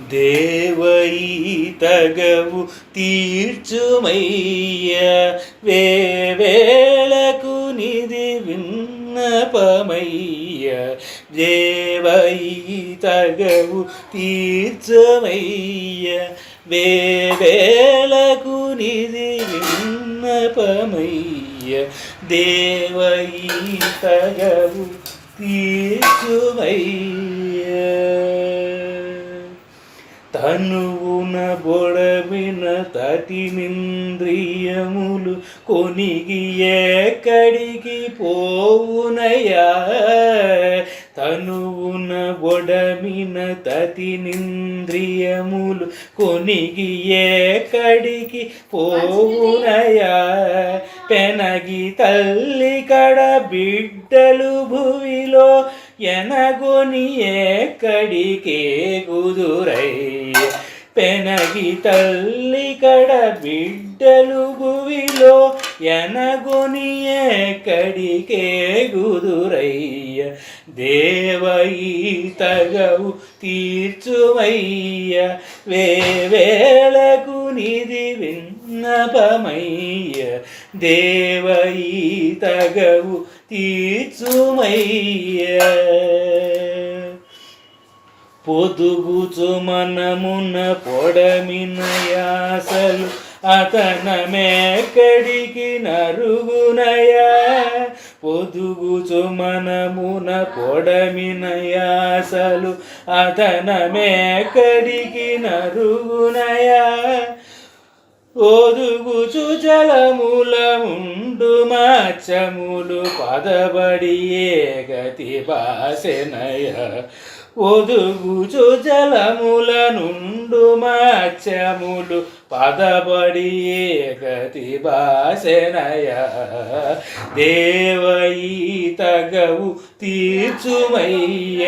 దేవై తగవు తీర్చుమయ్య. వేవేళకు నిధి విన్నపమయ్య. దేవై తగవు తీర్చమయ్య. వేవేళకు నిధి విన్నపమయ్య. దేవై తగవు తీర్చుమయ్య. తనువున బొడవిన తటినింద్రియములు కొనిగి ఎక్కడికి పోవునయా? తనువున బొడమిన తతినింద్రియములు కొనిగి ఎక్కడికి పోవునయా? పెనగి తల్లి కడ బిడ్డలు భూమిలో ఎనగొని ఎక్కడికే గుదురై పెనగి తల్లి కడ బిడ్డలు గువిలో ఎనగొని ఎక్కడికే గుదురయ్య దేవయి తగవు తీర్చుమయ్య వేవేళకు నిధి విన్నపమై దేవయి తగవు తీర్చుమయ్య. పొదుగుచు మనమున పొడమిన యాసలు అతనమెక్కడికి నరుగునయా. పొదుగుచు మనమున పొడమిన యాసలు అతనమెక్కడికి నరుగునయా. ఓదుగుచు జలముల ఉండు మాచములు పదబడి గతి బాసెనయ. ఒదుగుచు జలముల నుండు మాచములు పదబడి గతి బాసెనయ. దేవయి తగవు తీర్చుమయ్య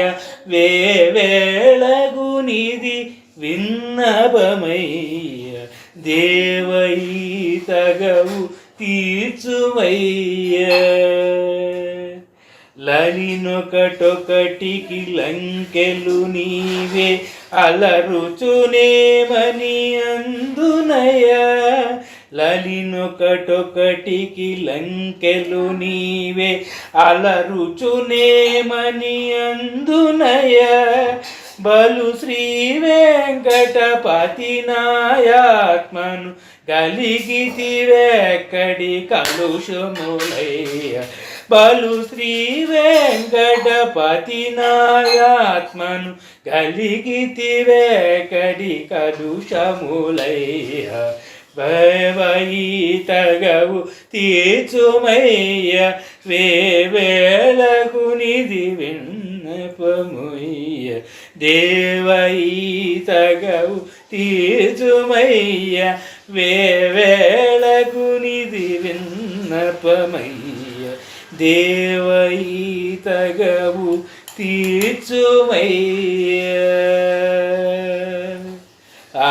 వేవేళగు నిధి విన్నపమయ్య దేవయి తగవు తీర్చుమయ్య. లలినొకటొకటికి లంకెలు నీవే అలరుచునేమని అందునయ. లలినొకటొకటికి లంకెలు నీవే అలరుచునేమని అందునయా. బలు శ్రీ వెంకటపతి నాయాత్మను గలిగితివెక్కడి కలుషములయ్య. బలు శ్రీ వెంకటపతి నాయాత్మను గలిగితివెక్కడి కలుషములయ్య. భవయి తగవు తీర్చుమయ్య. వేవేలకు నిధి విన్ విన్నపముయ్య దేవైతగవు తీర్చుమయ్య వేవేళగునిది విన్నపమయ్య దేవైతగవు తీర్చుమయ్య. ఆ